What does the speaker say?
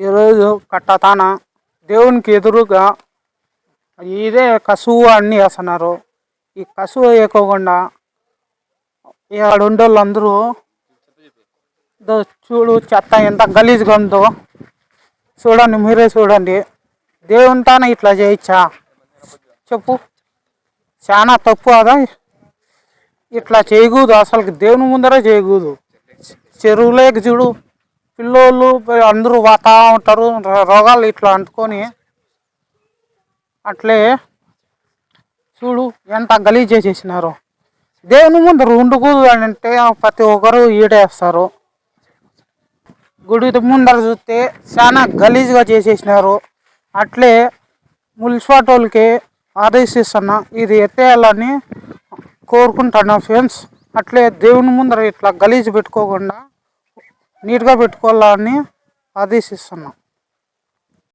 ఈరోజు కట్టతాన? దేవునికి ఎదురుగా ఇదే కసువు అన్ని వేస్తున్నారు. ఈ కసువు వేయకోకుండా ఇక్కడ ఉండేవాళ్ళందరూ చూడు చెత్త ఎంత గలీజ్గా ఉందో. చూడండి మీరే చూడండి. దేవుని తాన ఇట్లా చేయొచ్చా చెప్పు. చాలా తప్పు అదా? ఇట్లా చేయకూడదు అసలు దేవుని ముందరే చేయకూడదు. చెరువులేకి చూడు. పిల్లోళ్ళు అందరూ వాతా ఉంటారు రో- రోగాలు ఇట్లా అంటుకొని అట్లే చూడు ఎంత గలీజ్ చేసేసినారు. దేవుని ముందర ఉండకూడదు అని అంటే ప్రతి ఒక్కరు ఈడేస్తారు. గుడి ముందర చూస్తే చాలా గలీజ్గా చేసేసినారు. అట్లే మున్సిపాలిటీ వాళ్ళకి ఆదేశిస్తున్నా ఇది ఎత్తేయాలని కోరుకుంటున్నా ఫ్రెండ్స్. అట్లే దేవుని ముందర ఇట్లా గలీజ్ పెట్టుకోకుండా నీట్గా పెట్టుకోవాలని ఆదేశిస్తున్నాం.